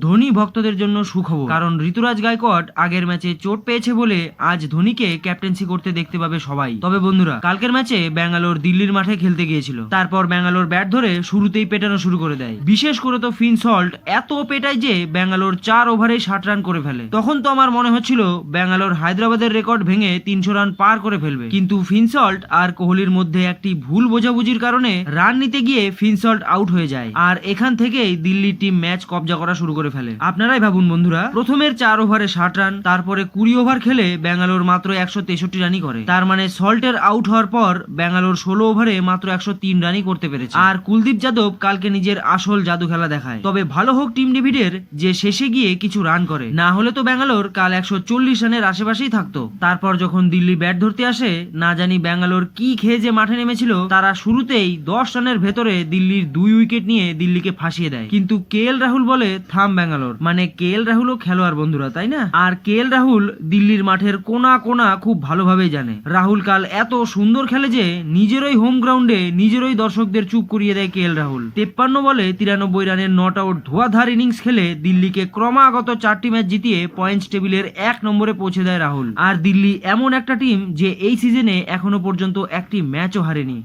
ধোনি ভক্তদের জন্য সুখবর। কারণ ঋতুরাজ গায়কোয়াড আগের ম্যাচে চোট পেয়েছে বলে আজ ধোনিকে ক্যাপ্টেন্সি করতে দেখতে পাবে সবাই। তবে বন্ধুরা, কালকের ম্যাচে ব্যাঙ্গালোর দিল্লির মাঠে খেলতে গিয়েছিল। তারপর ব্যাঙ্গালোর ব্যাট ধরে শুরুতেই পেটানো শুরু করে দেয়। বিশেষ করে তো ফিন সল্ট এত পেটায় যে ব্যাঙ্গালোর চার ওভারে ষাট রান করে ফেলে। তখন তো আমার মনে হচ্ছিল ব্যাঙ্গালোর হায়দ্রাবাদের রেকর্ড ভেঙে তিনশো রান পার করে ফেলবে। কিন্তু ফিনসল্ট আর কোহলির মধ্যে একটি ভুল বোঝাবুঝির কারণে রান নিতে গিয়ে ফিনসল্ট আউট হয়ে যায়। আর এখান থেকেই দিল্লি টিম ম্যাচ কবজা করা শুরু করে ফেলে। আপনারাই ভাবুন বন্ধুরা, প্রথমের চার ওভারে ষাট রান, তারপরে কুড়ি ওভার খেলে ব্যাঙ্গালোর মাত্র একশো তেষট্টি রানই করে। তার মানে সল্টের আউট হওয়ার পর ব্যাঙ্গালোর ষোলো ওভারে মাত্র একশো তিন রানই করতে পেরেছে। আর কুলদীপ যাদব কালকে নিজের আসল জাদু খেলা দেখায়। তবে ভালো হোক টিম ডেভিডের যে শেষে গিয়ে কিছু রান করে। না হলে তো ব্যাঙ্গালোর কাল একশো চল্লিশ রানের আশেপাশেই থাকতো। তারপর যখন দিল্লি ব্যাট ধরতে আসে, না জানি ব্যাঙ্গালোর কি খেয়ে যে মাঠে নেমেছিল, তারা শুরুতেই দশ রানের ভেতরে দিল্লির দুই উইকেট নিয়ে দিল্লিকে ফাঁসিয়ে দেয়। কিন্তু কে এল রাহুল বলে, থাম ব্যাঙ্গালোর। মানে কে এল রাহুলও খেলোয়াড় বন্ধুরা, তাই না? আর কে এল রাহুল দিল্লির মাঠের কোনা কোনা খুব ভালোভাবেই জানে। রাহুল কাল এত সুন্দর খেলে যে নিজেরই হোম গ্রাউন্ডে নিজেরই দর্শকদের চুপ করিয়ে দেয় কে এল রাহুল। তেপ্পান্ন বলে তিরানব্বই রানের নট আউট ধোয়াধার ইনিংস খেলে দিল্লিকে ক্রমাগত চারটি ম্যাচ জিতিয়ে পয়েন্টস টেবিলের এক নম্বরে পৌঁছে দেয় রাহুল। আর দিল্লি এমন একটা টিম যে এই সিজনে এখনও পর্যন্ত একটি ম্যাচও হারেনি।